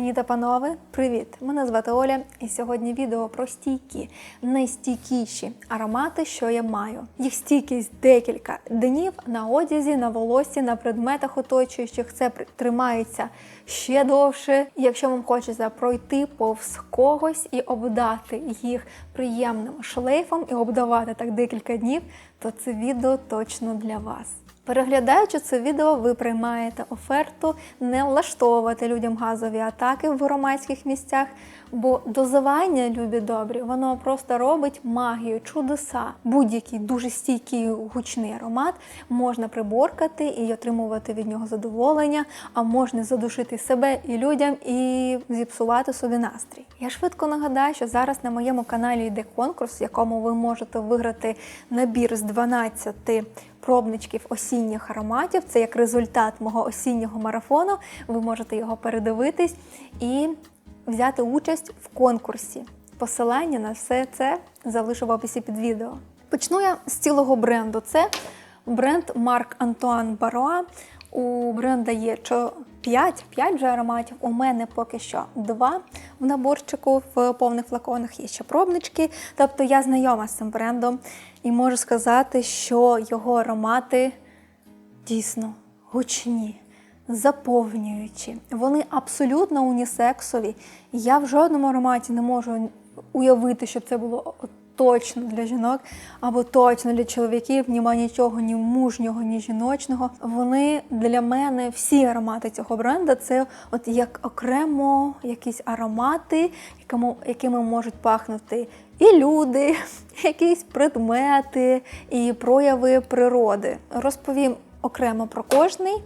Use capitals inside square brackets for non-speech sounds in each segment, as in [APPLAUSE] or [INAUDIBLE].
Пані та панове, привіт! Мене звати Оля, і сьогодні відео про стійкі, найстійкіші аромати, що я маю. Їх стійкість декілька днів на одязі, на волосі, на предметах оточуючих. Це тримається ще довше. Якщо вам хочеться пройти повз когось і обдати їх приємним шлейфом і обдавати так декілька днів, то це відео точно для вас. Переглядаючи це відео, ви приймаєте оферту не влаштовувати людям газові атаки в громадських місцях, бо дозування, любі добрі, воно просто робить магію, чудеса. Будь-який дуже стійкий гучний аромат можна приборкати і отримувати від нього задоволення, а можна задушити себе і людям і зіпсувати собі настрій. Я швидко нагадаю, що зараз на моєму каналі йде конкурс, в якому ви можете виграти набір з 12 пробничків осінніх ароматів. Це як результат мого осіннього марафону. Ви можете його передивитись і взяти участь в конкурсі. Посилання на все це залишу в описі під відео. Почну я з цілого бренду. Це бренд Марк Антуан Бароа. У бренда є 5, 5 вже ароматів. У мене поки що 2 в наборчику в повних флаконах є ще пробнички. Тобто я знайома з цим брендом і можу сказати, що його аромати дійсно гучні, заповнюючі. Вони абсолютно унісексові. Я в жодному ароматі не можу уявити, що це було точно для жінок або точно для чоловіків. Нема нічого ні мужнього, ні жіночного. Вони для мене всі аромати цього бренду це от як окремо якісь аромати, якому, якими можуть пахнути і люди, [LAUGHS] якісь предмети, і прояви природи. Розповім окремо про кожний.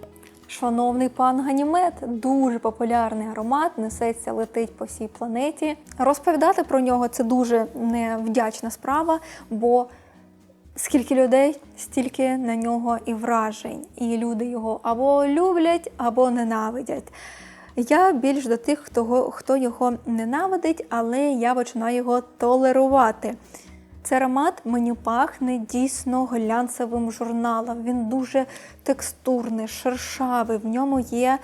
Шановний пан Ганімед, дуже популярний аромат, несеться, летить по всій планеті. Розповідати про нього це дуже невдячна справа, бо скільки людей, стільки на нього і вражень. І люди його або люблять, або ненавидять. Я більш до тих, хто, хто його ненавидить, але я починаю його толерувати. Цей аромат мені пахне дійсно глянцевим журналом. Він дуже текстурний, шершавий. В ньому є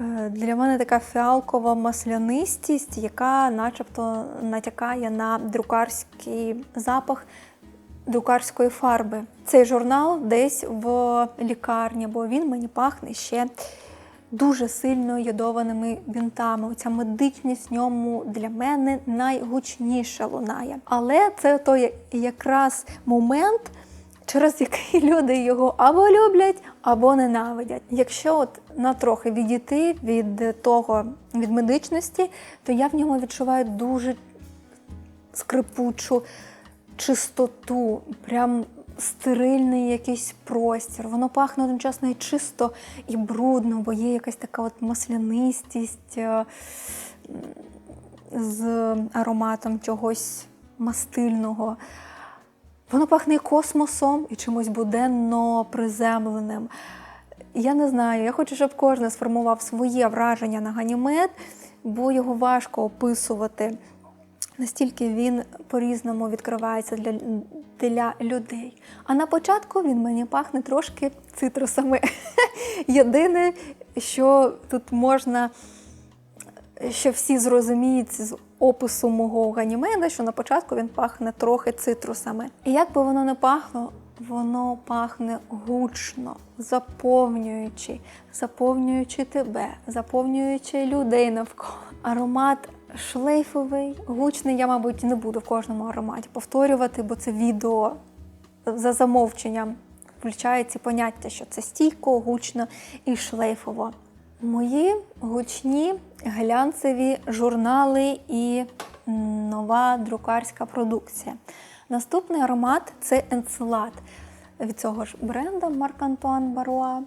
е, для мене така фіалкова маслянистість, яка начебто натякає на друкарський запах друкарської фарби. Цей журнал десь в лікарні, бо він мені пахне ще дуже сильно йодованими бінтами. Оця медичність в ньому для мене найгучніше лунає. Але це той якраз момент, через який [LAUGHS] люди його або люблять, або ненавидять. Якщо от на трохи відійти від того, від медичності, то я в ньому відчуваю дуже скрипучу чистоту, прям стерильний якийсь простір. Воно пахне одночасно і чисто, і брудно, бо є якась така от маслянистість е, з ароматом чогось мастильного. Воно пахне космосом і чимось буденно приземленим. Я не знаю, я хочу, щоб кожен сформував своє враження на ганімед, бо його важко описувати. Настільки він по-різному відкривається для, для людей. А на початку він мені пахне трошки цитрусами. [LAUGHS] Єдине, що тут можна, що всі зрозуміють з опису мого ганімеда, що на початку він пахне трохи цитрусами. І як би воно не пахло, воно пахне гучно, заповнюючи, заповнюючи тебе, заповнюючи людей навколо. Аромат шлейфовий, гучний. Я, мабуть, не буду в кожному ароматі повторювати, бо це відео за замовченням включає ці поняття, що це стійко, гучно і шлейфово. Мої гучні глянцеві журнали і нова друкарська продукція. Наступний аромат це енцелад від цього ж бренда Марк Антуан Баруа.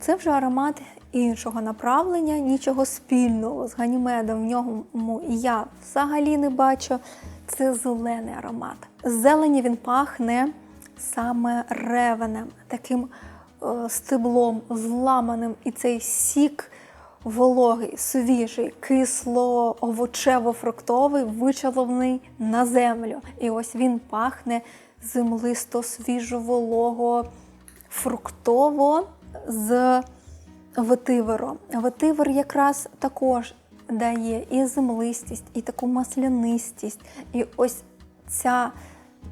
Це вже аромат іншого направлення, нічого спільного з ганімедом в ньому я взагалі не бачу. Це зелений аромат. Зелені він пахне саме ревенем, таким е, стеблом зламаним, і цей сік вологий, свіжий, кисло-овочево-фруктовий, вичавлений на землю. І ось він пахне землисто, свіжо, волого, фруктово з ветивером. Ветивер якраз також дає і землистість, і таку маслянистість, і ось ця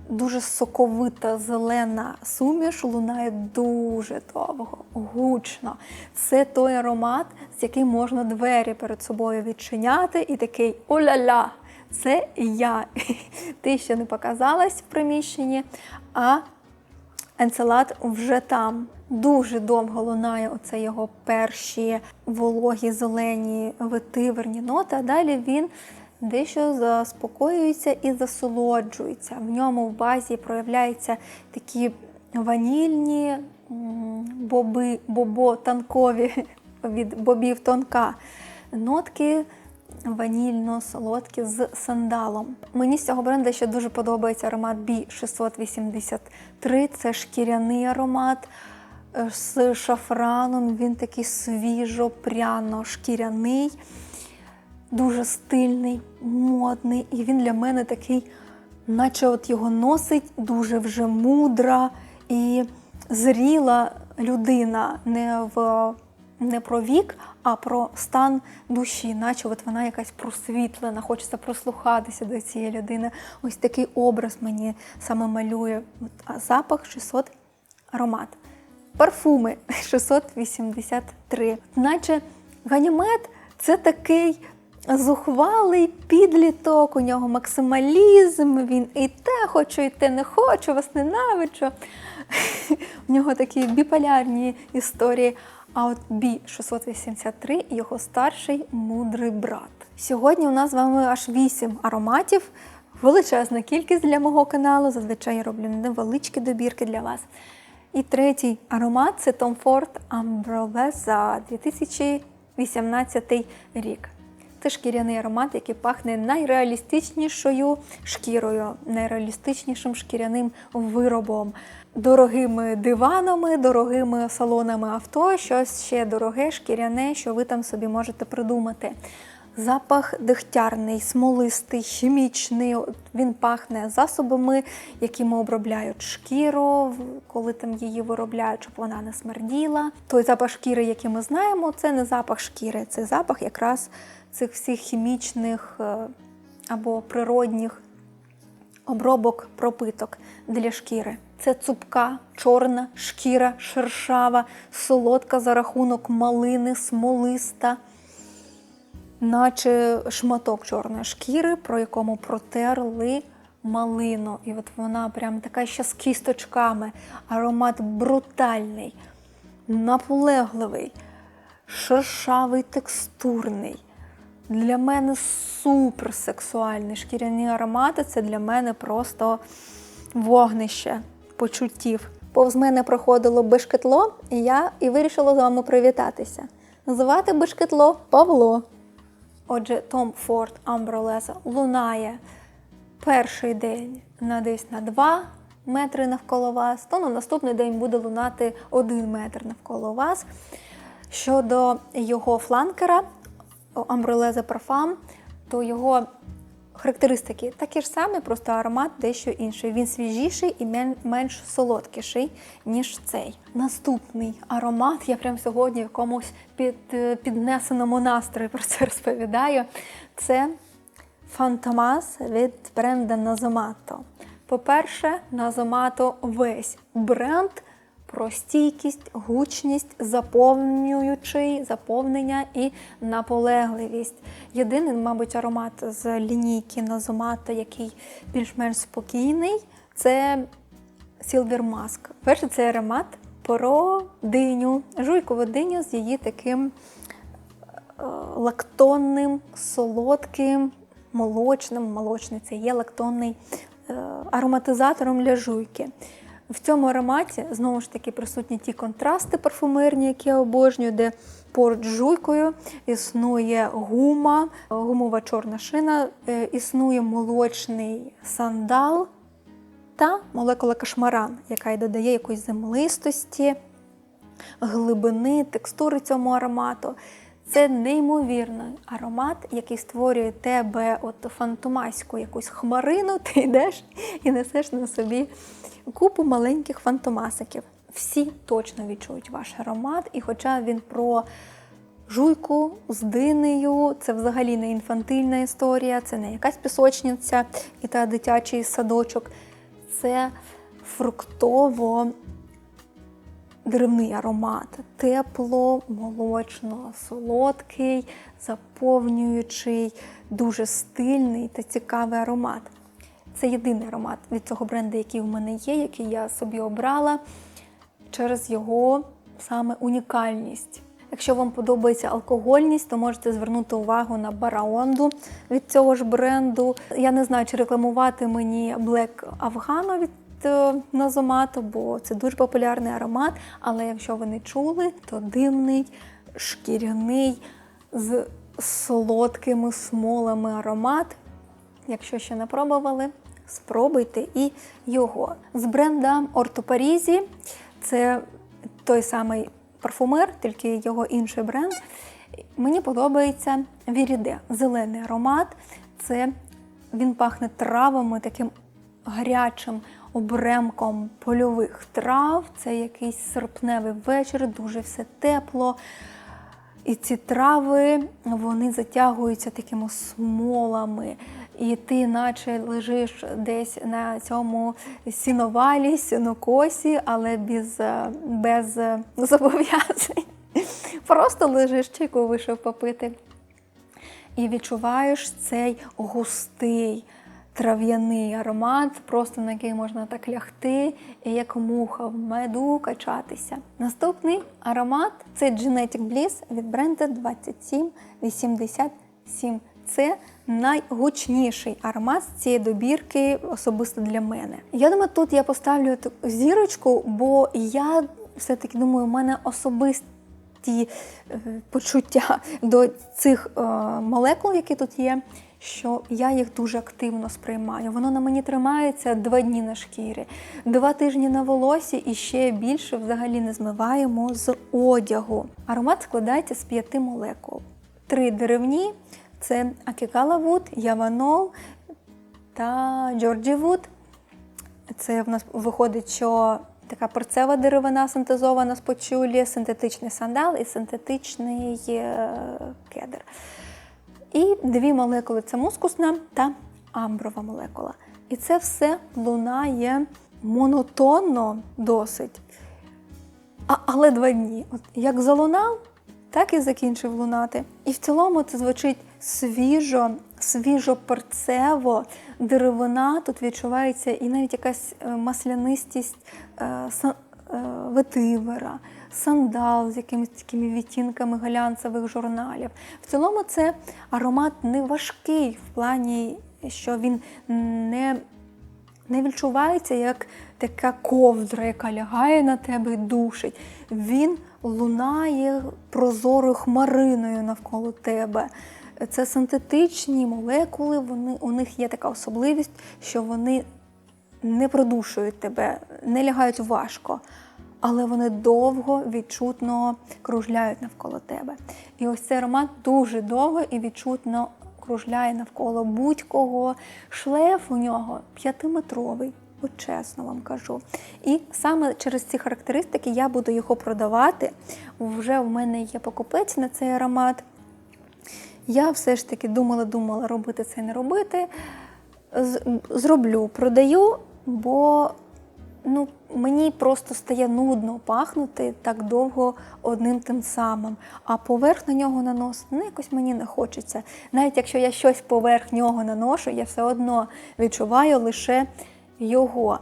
дуже соковита зелена суміш лунає дуже довго, гучно. Це той аромат, з яким можна двері перед собою відчиняти, і такий о-ля-ля, це я. [LAUGHS] Ти ще не показалась в приміщенні, а енцелад вже там. Дуже довго лунає оце його перші вологі, зелені, витиверні ноти, а далі він дещо заспокоюється і засолоджується. В ньому в базі проявляються такі ванільні боби, бобо танкові [LAUGHS] від бобів тонка. Нотки ванільно-солодкі з сандалом. Мені з цього бренду ще дуже подобається аромат B683. Це шкіряний аромат е, з шафраном. Він такий свіжо-пряно шкіряний, дуже стильний, модний. І він для мене такий, наче от його носить дуже вже мудра і зріла людина не в не про вік, а про стан душі, наче от вона якась просвітлена, хочеться прослухатися до цієї людини. Ось такий образ мені саме малює. А запах 600 аромат. Парфуми [LAUGHS] 683. Наче ганімет це такий зухвалий підліток, у нього максималізм, він і те хочу, і те не хочу, вас ненавиджу. [LAUGHS] У нього такі біполярні історії. А от Бі 683 його старший мудрий брат. Сьогодні у нас з вами аж 8 ароматів. Величезна кількість для мого каналу. Зазвичай я роблю невеличкі добірки для вас. І третій аромат це Tom Ford Ambrose 2018 рік. Це шкіряний аромат, який пахне найреалістичнішою шкірою, найреалістичнішим шкіряним виробом, дорогими диванами, дорогими салонами авто, щось ще дороге, шкіряне, що ви там собі можете придумати. Запах дегтярний, смолистий, хімічний. Він пахне засобами, якими обробляють шкіру, коли там її виробляють, щоб вона не смерділа. Той запах шкіри, який ми знаємо, це не запах шкіри, це запах якраз цих всіх хімічних е, або природних обробок пропиток для шкіри. Це цупка, чорна шкіра, шершава, солодка за рахунок малини, смолиста, наче шматок чорної шкіри, про якому протерли малину. І от вона прям така ще з кісточками, аромат брутальний, наполегливий, шершавий, текстурний. Для мене супер сексуальний шкіряні аромати це для мене просто вогнище почуттів. Повз мене проходило бешкетло, і я і вирішила з вами привітатися. Називати бешкетло Павло. Отже, Том Форд Амбролеза лунає перший день на десь на 2 метри навколо вас, то на наступний день буде лунати 1 метр навколо вас. Щодо його фланкера, Амбролеза Парфам, то його характеристики такі ж самі, просто аромат дещо інший. Він свіжіший і менш солодкіший, ніж цей. Наступний аромат, я прямо сьогодні в якомусь під, е, піднесеному настрої про це [LAUGHS] розповідаю. Це Фантомас від бренда Назомато. По-перше, Назомато весь бренд про стійкість, гучність, заповнюючий, заповнення і наполегливість. Єдиний, мабуть, аромат з лінійки Назомато, який більш-менш спокійний, це Silver Mask. Перший це аромат про диню, жуйкову диню з її таким е, лактонним, солодким, молочним, молочний це є лактонний е, ароматизатором для жуйки. В цьому ароматі знову ж таки присутні ті контрасти парфумерні, які я обожнюю, де поруч з жуйкою існує гума, гумова чорна шина, е, існує молочний сандал та молекула кашмаран, яка й додає якоїсь землистості, глибини, текстури цьому аромату. Це неймовірний аромат, який створює тебе от фантомаську якусь хмарину, ти йдеш і несеш на собі купу маленьких фантомасиків. Всі точно відчують ваш аромат, і хоча він про жуйку з динею. Це взагалі не інфантильна історія, це не якась пісочниця і та дитячий садочок. Це фруктово деревний аромат. Тепло, молочно, солодкий, заповнюючий, дуже стильний та цікавий аромат. Це єдиний аромат від цього бренду, який у мене є, який я собі обрала через його саме унікальність. Якщо вам подобається алкогольність, то можете звернути увагу на бараонду від цього ж бренду. Я не знаю, чи рекламувати мені Black Afghano від Назомату, бо це дуже популярний аромат. Але якщо ви не чули, то димний, шкіряний з солодкими смолами аромат. Якщо ще не пробували, спробуйте і його. З бренда Орто Парізі це той самий парфумер, тільки його інший бренд. Мені подобається Віріде, зелений аромат. Це він пахне травами, таким гарячим обремком польових трав. Це якийсь серпневий вечір, дуже все тепло. І ці трави вони затягуються такими смолами. І ти, наче лежиш десь на цьому сіновалі, сінокосі, але без, е, без е, зобов'язань. [LAUGHS] Просто лежиш, чайку вийшов попити. І відчуваєш цей густий трав'яний аромат, просто на який можна так лягти і як муха в меду качатися. Наступний аромат це Genetic Bliss від бренду 2787. Це найгучніший аромат з цієї добірки особисто для мене. Я думаю, тут я поставлю зірочку, бо я все-таки думаю, у мене особисті е, почуття [LAUGHS] до цих е, молекул, які тут є. Що я їх дуже активно сприймаю. Воно на мені тримається два дні на шкірі, два тижні на волосі і ще більше взагалі не змиваємо з одягу. Аромат складається з п'яти молекул: три деревні це Акікала Вуд, Яванол та Джорджі Вуд. Це в нас виходить, що така перцева деревина синтезована з почулі, синтетичний сандал і синтетичний е, кедр. І дві молекули це мускусна та амброва молекула. І це все лунає монотонно досить. А, але два дні. От Як залунав, так і закінчив лунати. І в цілому це звучить свіжо, свіжо-перцево, деревина. Тут відчувається і навіть якась е, маслянистість е, е, ветивера, сандал з якимись такими відтінками глянцевих журналів. В цілому це аромат не важкий в плані, що він не не відчувається як така ковдра, яка лягає на тебе і душить. Він лунає прозорою хмариною навколо тебе. Це синтетичні молекули, вони, у них є така особливість, що вони не продушують тебе, не лягають важко, але вони довго, відчутно кружляють навколо тебе. І ось цей аромат дуже довго і відчутно кружляє навколо будь-кого. Шлейф у нього п'ятиметровий. От чесно вам кажу. І саме через ці характеристики я буду його продавати. Вже в мене є покупець на цей аромат. Я все ж таки думала-думала, робити це не робити. Зроблю, продаю, бо ну, мені просто стає нудно пахнути так довго одним тим самим. А поверх на нього наносити ну, якось мені не хочеться. Навіть якщо я щось поверх нього наношу, я все одно відчуваю лише його.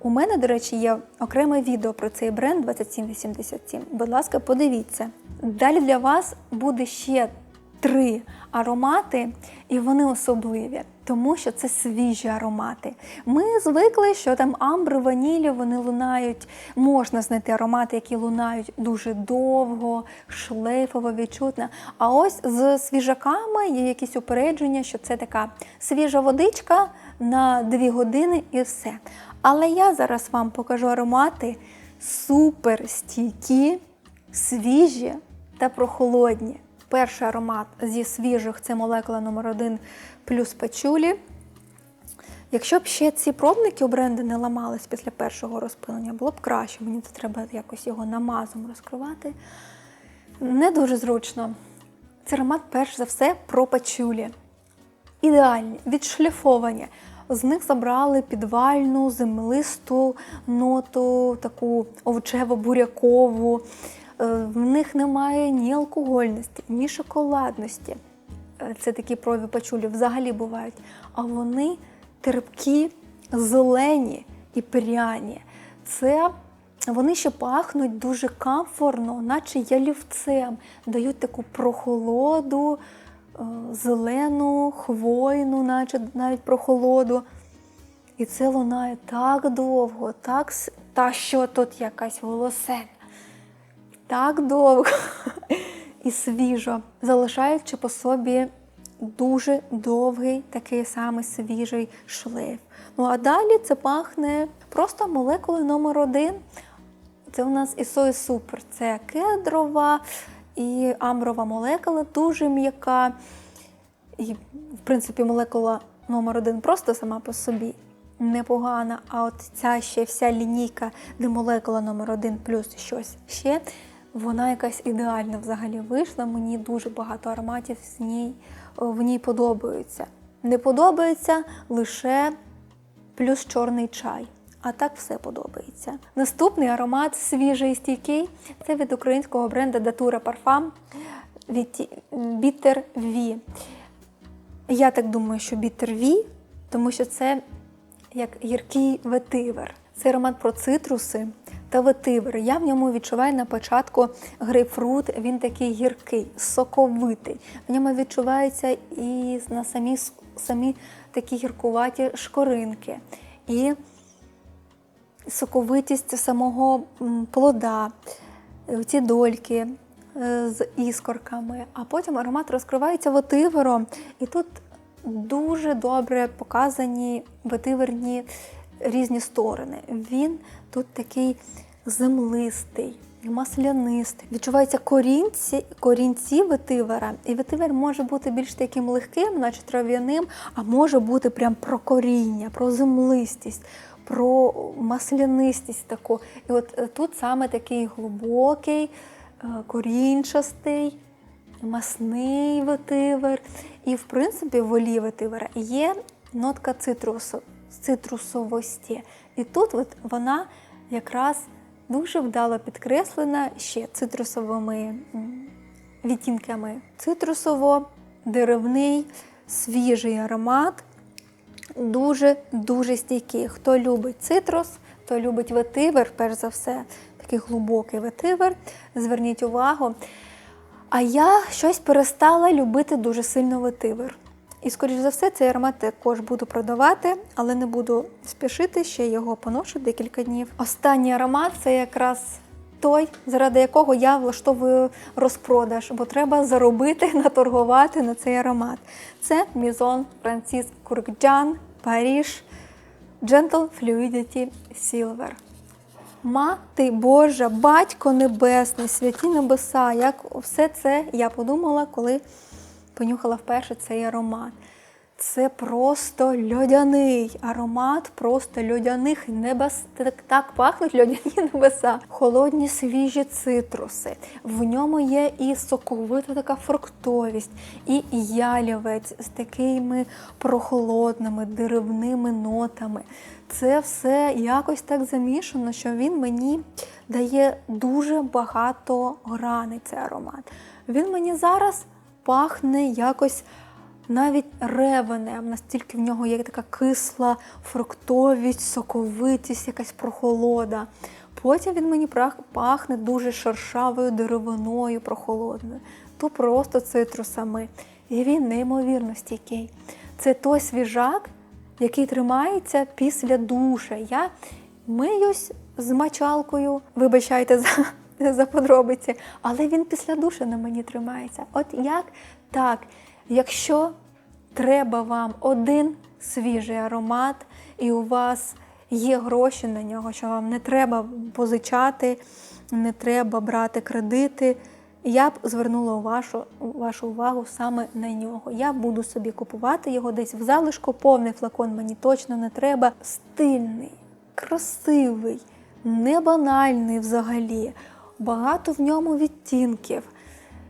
У мене, до речі, є окреме відео про цей бренд 2787. Будь ласка, подивіться. Далі для вас буде ще три аромати, і вони особливі, тому що це свіжі аромати. Ми звикли, що там амбри, ванілі, вони лунають. Можна знайти аромати, які лунають дуже довго, шлейфово, відчутно. А ось з свіжаками є якісь упередження, що це така свіжа водичка на дві години і все. Але я зараз вам покажу аромати супер стійкі, свіжі та прохолодні. Перший аромат зі свіжих це молекула номер 1 плюс пачулі. Якщо б ще ці пробники у бренду не ламались після першого розпилення, було б краще. Мені це треба якось його намазом розкривати. Не дуже зручно. Це аромат, перш за все, про пачулі. Ідеальні, відшліфовані. З них забрали підвальну, землисту ноту, таку овочево-бурякову. Е, В них немає ні алкогольності, ні шоколадності. Е, Це такі прові пачулі взагалі бувають. А вони терпкі, зелені і пряні. Це вони ще пахнуть дуже комфортно, наче ялівцем, дають таку прохолоду, е, зелену, хвойну, наче навіть прохолоду. І це лунає так довго, так та що тут якась волосена. Так довго і свіжо, залишаючи по собі дуже довгий, такий самий свіжий шлейф. Ну а далі це пахне просто молекулою номер один. Це у нас ісої супер. Це кедрова і амброва молекула, дуже м'яка. І, в принципі, молекула номер один просто сама по собі непогана. А от ця ще вся лінійка, де молекула номер один плюс щось ще, вона якась ідеальна взагалі вийшла. Мені дуже багато ароматів з ній, в ній подобаються. Не подобається лише плюс чорний чай. А так все подобається. Наступний аромат свіжий і стійкий це від українського бренду Datura Parfum від Bitter V. Я так думаю, що Bitter V, тому що це як гіркий ветивер. Це аромат про цитруси ветивер. Я в ньому відчуваю на початку грейпфрут, він такий гіркий, соковитий. В ньому відчуваються і на самі, самі такі гіркуваті шкоринки. І соковитість самого плода, е, ці дольки е, з іскорками, а потім аромат розкривається ветивером. І тут дуже добре показані ветиверні різні сторони. Він тут такий землистий. Маслянистий. Відчуваються корінці, корінці ветивера. І ветивер може бути більш таким легким, наче трав'яним, а може бути прям про коріння, про землистість, про маслянистість таку. І от е, тут саме такий глибокий, е, корінчастий, масний ветивер. І, в принципі, в олії ветивера є нотка цитрусу, цитрусовості. І тут от вона якраз дуже вдало підкреслена ще цитрусовими відтінками. Цитрусово-деревний, свіжий аромат, дуже-дуже стійкий. Хто любить цитрус, хто любить ветивер, перш за все, такий глибокий ветивер, зверніть увагу. А я щось перестала любити дуже сильно ветивер. І, скоріш за все, цей аромат також буду продавати, але не буду спішити, ще його поношу декілька днів. Останній аромат це якраз той, заради якого я влаштовую розпродаж, бо треба заробити, [LAUGHS] наторгувати на цей аромат. Це Мізон Франциск Куркджан, Паріж, Gentle Fluidity Silver. Мати Божа, батько небесний, святі небеса. Як все це я подумала, коли понюхала вперше цей аромат. Це просто льодяний аромат, просто льодяних небес. Так, так пахнуть льодяні [LAUGHS] небеса. Холодні свіжі цитруси. В ньому є і соковита така фруктовість, і ялівець з такими прохолодними деревними нотами. Це все якось так замішано, що він мені дає дуже багато грани, цей аромат. Він мені зараз пахне якось навіть ревенем, настільки в нього є така кисла фруктовість, соковитість, якась прохолода. Потім він мені пахне дуже шершавою деревиною прохолодною, то просто цитрусами. І він неймовірно стійкий. Це той свіжак, який тримається після душа. Я миюсь з мочалкою, вибачайте за, [LAUGHS] за подробиці, але він після душа на мені тримається. От як так, якщо треба вам один свіжий аромат, і у вас є гроші на нього, що вам не треба позичати, не треба брати кредити. Я б звернула вашу, вашу увагу саме на нього. Я буду собі купувати його десь в залишку, повний флакон мені точно не треба. Стильний, красивий, не банальний взагалі. Багато в ньому відтінків.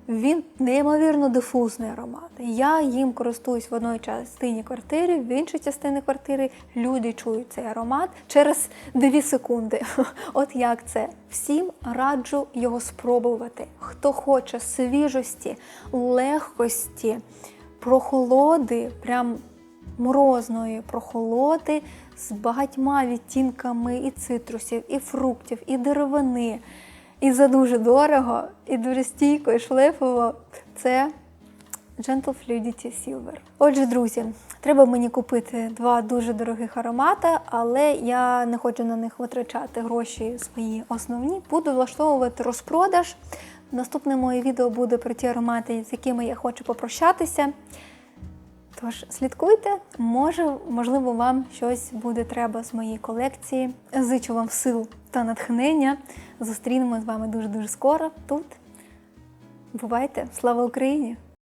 Він неймовірно дифузний аромат. Я їм користуюсь в одній частині квартири, в іншій частині квартири люди чують цей аромат через 2 секунди. [LAUGHS] От як це? Всім раджу його спробувати. Хто хоче свіжості, легкості, прохолоди, прям морозної прохолоди з багатьма відтінками і цитрусів, і фруктів, і деревини. І за дуже дорого, і дуже стійко, і шлейфово це Gentle Fluidity Silver. Отже, друзі, треба мені купити два дуже дорогих аромата, але я не хочу на них витрачати гроші свої основні. Буду влаштовувати розпродаж. Наступне моє відео буде про ті аромати, з якими я хочу попрощатися. Тож слідкуйте, може, можливо, вам щось буде треба з моєї колекції. Зичу вам сил та натхнення. Зустрінемось з вами дуже дуже скоро тут. Бувайте! Слава Україні!